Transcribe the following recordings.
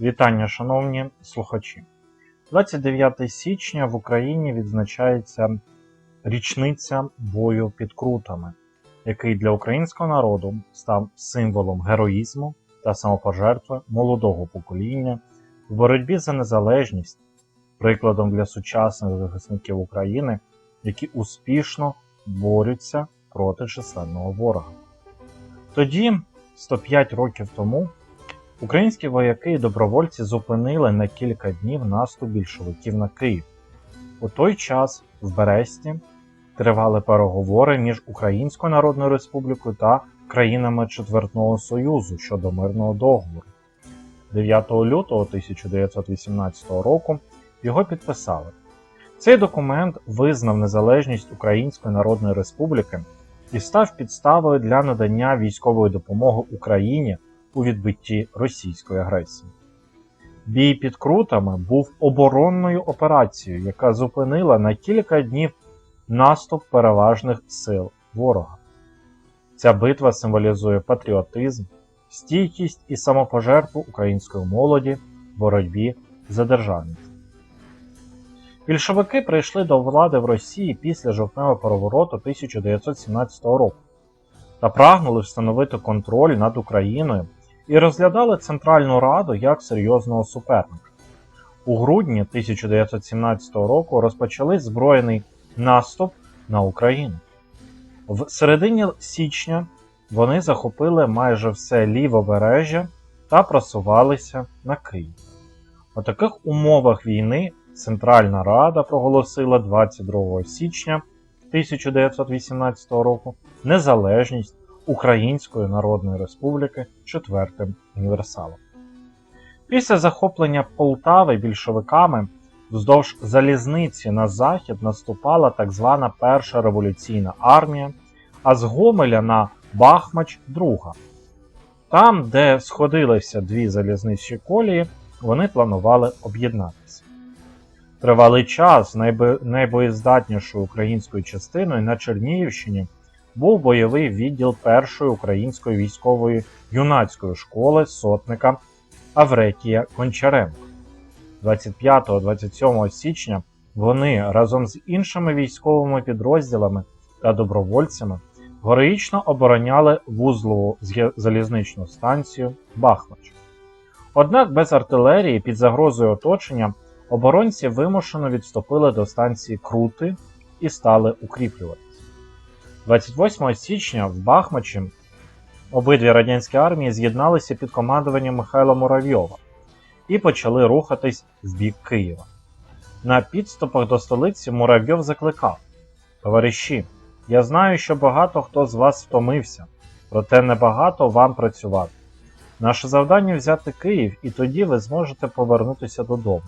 Вітання, шановні слухачі. 29 січня в Україні відзначається річниця бою під Крутами, який для українського народу став символом героїзму та самопожертви молодого покоління в боротьбі за незалежність, прикладом для сучасних захисників України, які успішно борються проти численного ворога. Тоді, 105 років тому, Українські вояки і добровольці зупинили на кілька днів наступ більшовиків на Київ. У той час в Бересті тривали переговори між Українською Народною Республікою та країнами Четвертного Союзу щодо мирного договору. 9 лютого 1918 року його підписали. Цей документ визнав незалежність Української Народної Республіки і став підставою для надання військової допомоги Україні у відбитті російської агресії. Бій під Крутами був оборонною операцією, яка зупинила на кілька днів наступ переважних сил ворога. Ця битва символізує патріотизм, стійкість і самопожертву української молоді в боротьбі за державність. Більшовики прийшли до влади в Росії після жовтневого перевороту 1917 року та прагнули встановити контроль над Україною і розглядали Центральну Раду як серйозного суперника. У грудні 1917 року розпочали збройний наступ на Україну. В середині січня вони захопили майже все лівобережжя та просувалися на Київ. У таких умовах війни Центральна Рада проголосила 22 січня 1918 року незалежність Української Народної Республіки четвертим універсалом. Після захоплення Полтави більшовиками вздовж залізниці на захід наступала так звана Перша революційна армія, а з Гомеля на Бахмач друга. Там, де сходилися дві залізничні колії, вони планували об'єднатися. Тривалий час найбо... найбоєздатнішою українською частиною на Чернігівщині був бойовий відділ першої української військової юнацької школи сотника Авретія Кончаренко. 25-27 січня вони разом з іншими військовими підрозділами та добровольцями героїчно обороняли вузлову залізничну станцію Бахмач. Однак без артилерії під загрозою оточення оборонці вимушено відступили до станції Крути і стали укріплюватися. 28 січня в Бахмачі обидві радянські армії з'єдналися під командуванням Михайла Муравйова і почали рухатись в бік Києва. На підступах до столиці Муравйов закликав: Товариші, я знаю, що багато хто з вас втомився, проте небагато вам працювати. Наше завдання взяти Київ, і тоді ви зможете повернутися додому.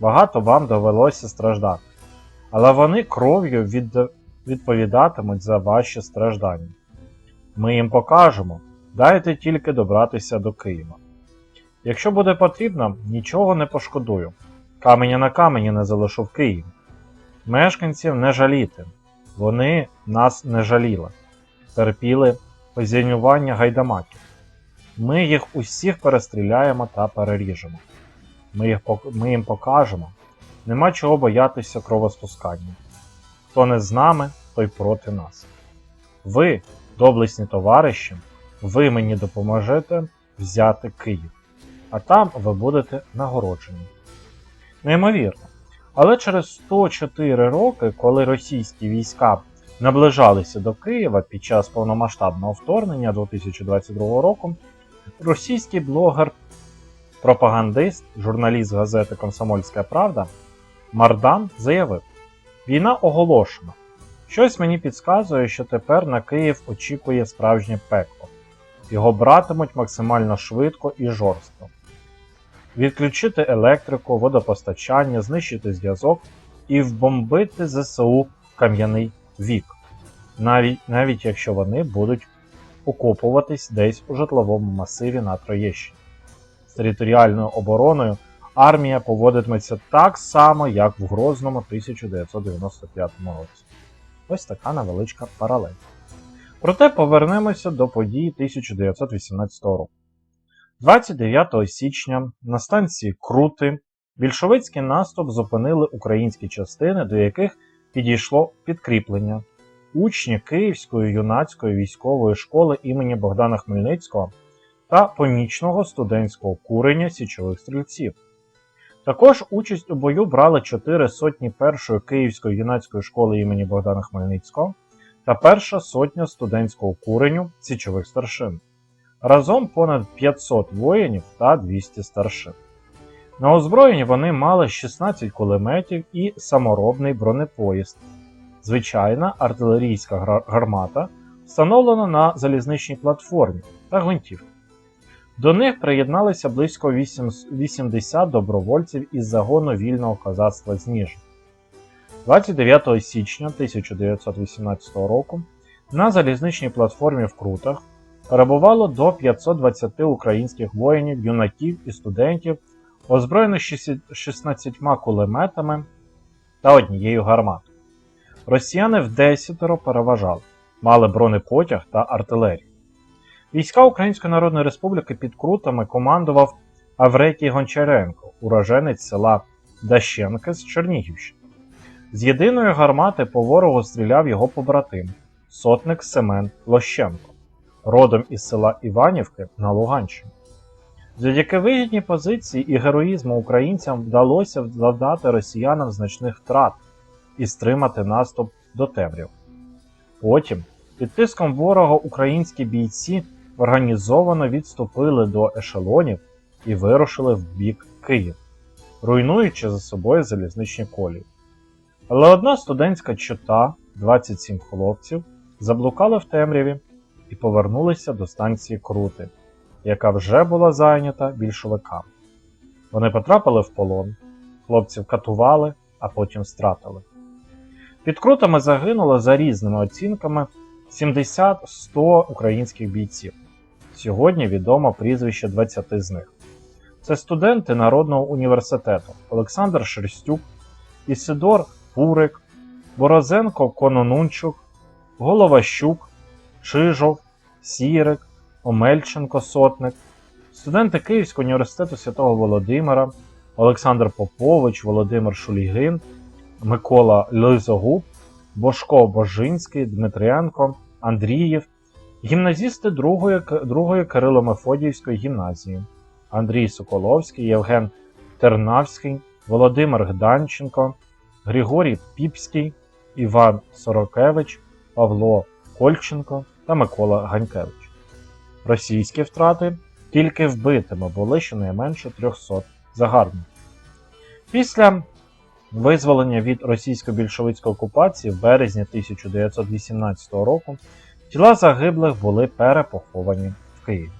Багато вам довелося страждати, але вони кров'ю від... відповідатимуть за ваші страждання. Ми їм покажемо, дайте тільки добратися до Києва. Якщо буде потрібно, нічого не пошкодую. Каменя на камені не залишу в Києві. Мешканців не жаліти, вони нас не жаліли, терпіли позінювання гайдамаків. Ми їх усіх перестріляємо та переріжемо. Ми, їх, ми їм покажемо, нема чого боятися кровоспускання. Хто не з нами, той проти нас. Ви, доблесні товариші, ви мені допоможете взяти Київ, а там ви будете нагороджені. Неймовірно. Але через 104 роки, коли російські війська наближалися до Києва під час повномасштабного вторгнення 2022 року, російський блогер, пропагандист, журналіст газети Комсомольська Правда Мардан заявив: Війна оголошена. Щось мені підказує, що тепер на Київ очікує справжнє пекло. Його братимуть максимально швидко і жорстко. Відключити електрику, водопостачання, знищити зв'язок і вбомбити ЗСУ в кам'яний вік, навіть, навіть якщо вони будуть окопуватись десь у житловому масиві на Троєщині. З територіальною обороною армія поводитиметься так само, як в Грозному 1995 році. Ось така невеличка паралель. Проте повернемося до подій 1918 року. 29 січня на станції Крути більшовицький наступ зупинили українські частини, до яких підійшло підкріплення. Учні Київської юнацької військової школи імені Богдана Хмельницького та помічного студентського курення січових стрільців. Також участь у бою брали чотири сотні першої Київської юнацької школи імені Богдана Хмельницького та перша сотня студентського куреню січових старшин. Разом понад 500 воїнів та 200 старшин. На озброєнні вони мали 16 кулеметів і саморобний бронепоїзд. Звичайна артилерійська гармата встановлена на залізничній платформі та гвинтівки. До них приєдналися близько 80 добровольців із загону вільного козацтва з Ніжин. 29 січня 1918 року на залізничній платформі в Крутах перебувало до 520 українських воїнів, юнаків і студентів, озброєних 16 кулеметами та однією гарматою. Росіяни в десятеро переважали, мали бронепотяг та артилерію. Війська Української Народної Республіки під Крутами командував Авретій Гончаренко, уроженець села Дащенки з Чернігівщини. З єдиної гармати по ворогу стріляв його побратим, сотник Семен Лощенко, родом із села Іванівки на Луганщині. Завдяки вигідній позиції і героїзму українцям вдалося завдати росіянам значних втрат і стримати наступ до темряв. Потім, під тиском ворога, українські бійці організовано відступили до ешелонів і вирушили в бік Київ, руйнуючи за собою залізничні колії. Але одна студентська чота, 27 хлопців, заблукали в темряві і повернулися до станції Крути, яка вже була зайнята більшовиками. Вони потрапили в полон, хлопців катували, а потім стратили. Під крутами загинуло за різними оцінками 70-100 українських бійців. Сьогодні відомо прізвище 20 з них. Це студенти Народного університету Олександр Шерстюк, Ісидор Пурик, Борозенко Кононунчук, Головащук, Чижов, Сірик, Омельченко Сотник, студенти Київського університету Святого Володимира, Олександр Попович, Володимир Шулігин, Микола Лизогуб, Бошко Божинський, Дмитрієнко, Андрієв, гімназісти другої, другої Кирило-Мефодіївської гімназії, Андрій Соколовський, Євген Тернавський, Володимир Гданченко, Григорій Піпський, Іван Сорокевич, Павло Кольченко та Микола Ганькевич. Російські втрати тільки вбитими були щонайменше 300 загарбників. Після визволення від російсько-більшовицької окупації в березні 1918 року тіла загиблих були перепоховані в Києві.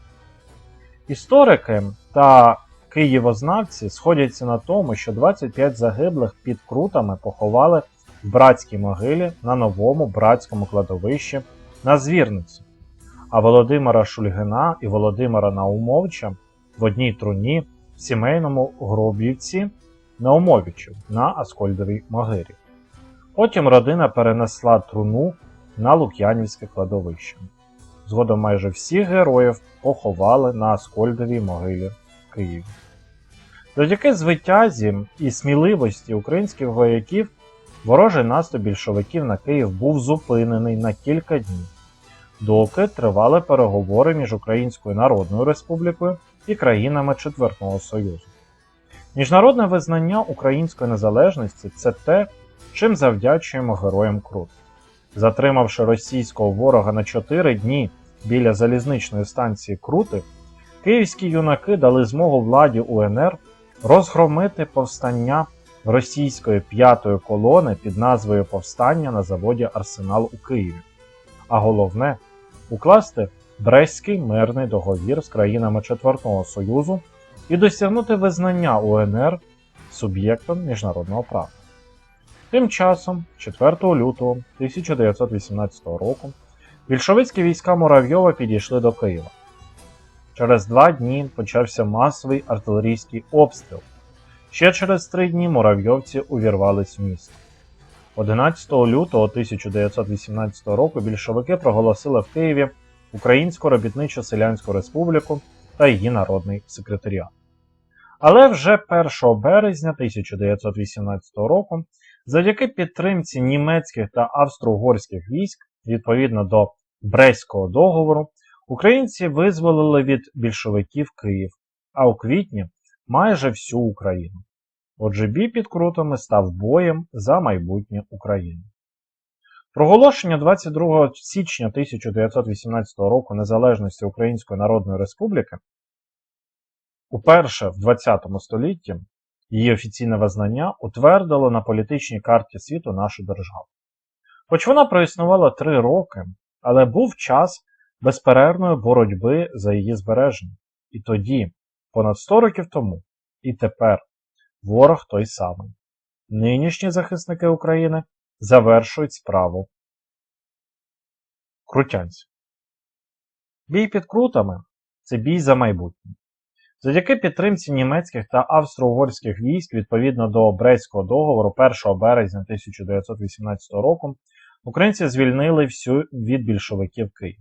Історики та києвознавці сходяться на тому, що 25 загиблих під крутами поховали в братській могилі на новому братському кладовищі на Звірниці, а Володимира Шульгина і Володимира Наумовича в одній труні в сімейному гробівці Наумовичів на Аскольдовій могилі. Потім родина перенесла труну на Лук'янівське кладовище. Згодом майже всіх героїв поховали на Аскольдовій могилі в Києві. Завдяки звитязі і сміливості українських вояків ворожий наступ більшовиків на Київ був зупинений на кілька днів, доки тривали переговори між Українською Народною Республікою і країнами Четвертого Союзу. Міжнародне визнання української незалежності це те, чим завдячуємо героям Крут. Затримавши російського ворога на 4 дні біля залізничної станції Крути, київські юнаки дали змогу владі УНР розгромити повстання російської п'ятої колони під назвою Повстання на заводі Арсенал у Києві. А головне укласти Брестський мирний договір з країнами Четвертого Союзу і досягнути визнання УНР суб'єктом міжнародного права. Тим часом, 4 лютого 1918 року, більшовицькі війська Муравйова підійшли до Києва. Через два дні почався масовий артилерійський обстріл. Ще через три дні муравйовці увірвались в місто. 11 лютого 1918 року більшовики проголосили в Києві Українську робітничо-селянську республіку та її народний секретаріат. Але вже 1 березня 1918 року, завдяки підтримці німецьких та австро-угорських військ, відповідно до Брестського договору, українці визволили від більшовиків Київ, а у квітні майже всю Україну. Отже, бій під крутами став боєм за майбутнє України. Проголошення 22 січня 1918 року незалежності Української Народної Республіки уперше в ХХ столітті її офіційне визнання утвердило на політичній карті світу нашу державу. Хоч вона проіснувала три роки, але був час безперервної боротьби за її збереження. І тоді, понад 100 років тому, і тепер ворог той самий. Нинішні захисники України завершують справу крутянців. Бій під крутами це бій за майбутнє. Завдяки підтримці німецьких та австро-угорських військ відповідно до Брестського договору 1 березня 1918 року українці звільнили всю від більшовиків Київ.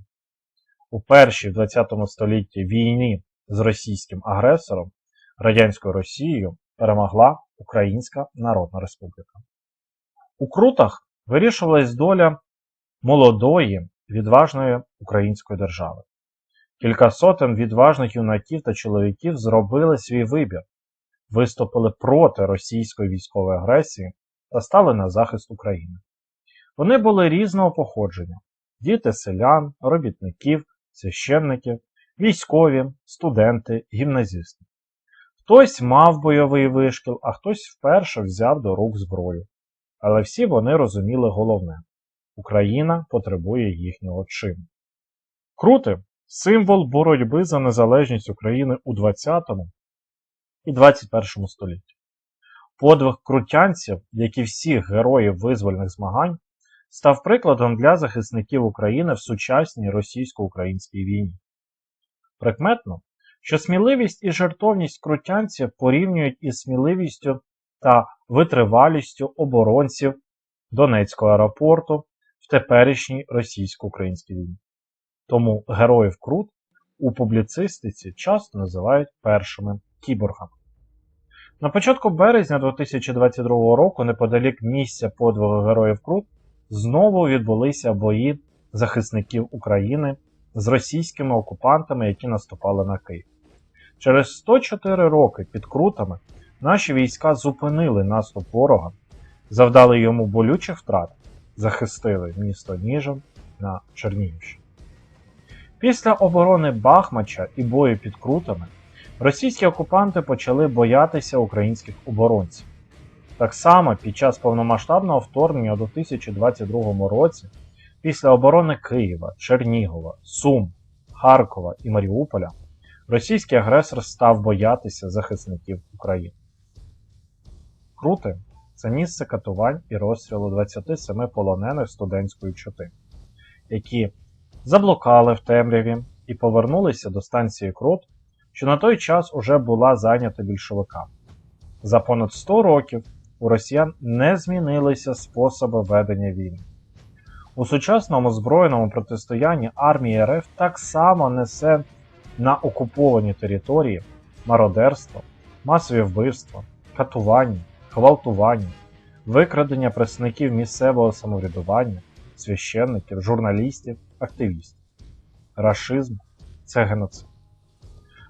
У першій в ХХ столітті війні з російським агресором радянською Росією перемогла Українська Народна Республіка. У Крутах вирішувалась доля молодої, відважної української держави. Кілька сотень відважних юнаків та чоловіків зробили свій вибір, виступили проти російської військової агресії та стали на захист України. Вони були різного походження: діти селян, робітників, священників, військові, студенти, гімназісти. Хтось мав бойовий вишкіл, а хтось вперше взяв до рук зброю. Але всі вони розуміли головне Україна потребує їхнього чину. Крути символ боротьби за незалежність України у 20 і 21 столітті. Подвиг крутянців, як і всіх героїв визвольних змагань, став прикладом для захисників України в сучасній російсько-українській війні. Прикметно, що сміливість і жертовність крутянців порівнюють із сміливістю та витривалістю оборонців Донецького аеропорту в теперішній російсько-українській війні. Тому героїв Крут у публіцистиці часто називають першими кіборгами. На початку березня 2022 року, неподалік місця подвигу героїв Крут, знову відбулися бої захисників України з російськими окупантами, які наступали на Київ. Через 104 роки під Крутами наші війська зупинили наступ ворога, завдали йому болючих втрат, захистили місто Ніжин на Чернігівщині. Після оборони Бахмача і бою під Крутами російські окупанти почали боятися українських оборонців. Так само під час повномасштабного вторгнення у 2022 році, після оборони Києва, Чернігова, Сум, Харкова і Маріуполя, російський агресор став боятися захисників України. Крути це місце катувань і розстрілу 27 полонених студентської чоти, які заблукали в темряві і повернулися до станції Крут, що на той час уже була зайнята більшовиками. За понад 100 років у росіян не змінилися способи ведення війни. У сучасному збройному протистоянні армії РФ так само несе на окуповані території мародерство, масові вбивства, катування, гвалтування, викрадення представників місцевого самоврядування, священників, журналістів, активістів. Рашизм це геноцид.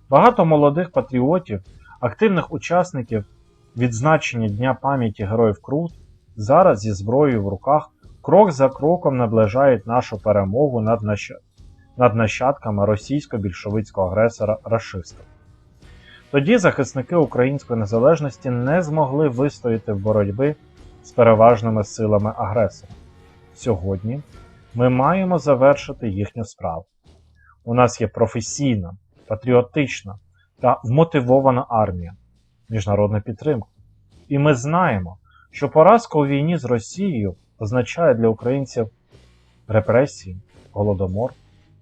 Багато молодих патріотів, активних учасників відзначення Дня пам'яті Героїв Крут зараз зі зброєю в руках крок за кроком наближають нашу перемогу над, нащ... над нащадками російсько-більшовицького агресора рашистів. Тоді захисники української незалежності не змогли вистояти в боротьбі з переважними силами агресора. Сьогодні ми маємо завершити їхню справу. У нас є професійна, патріотична та вмотивована армія, міжнародна підтримка. І ми знаємо, що поразка у війні з Росією означає для українців репресії, голодомор,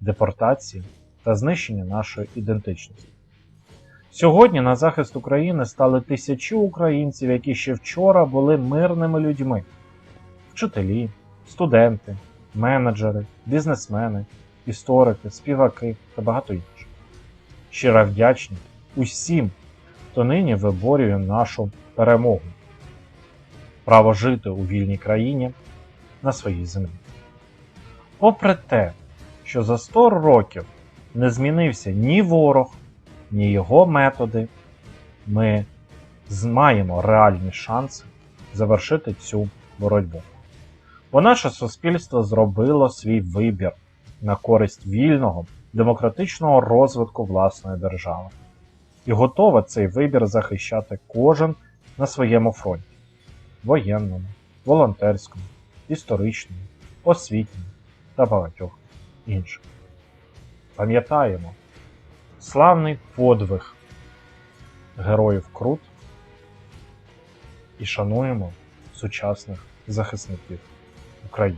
депортації та знищення нашої ідентичності. Сьогодні на захист України стали тисячі українців, які ще вчора були мирними людьми: вчителі, студенти, менеджери, бізнесмени, історики, співаки та багато інших. щира вдячність усім, хто нині виборює нашу перемогу, право жити у вільній країні на своїй землі. Попри те, що за 100 років не змінився ні ворог, ні його методи, ми маємо реальні шанси завершити цю боротьбу. Бо наше суспільство зробило свій вибір на користь вільного, демократичного розвитку власної держави. І готове цей вибір захищати кожен на своєму фронті воєнному, волонтерському, історичному, освітньому та багатьох інших. Пам'ятаємо славний подвиг героїв Крут і шануємо сучасних захисників України.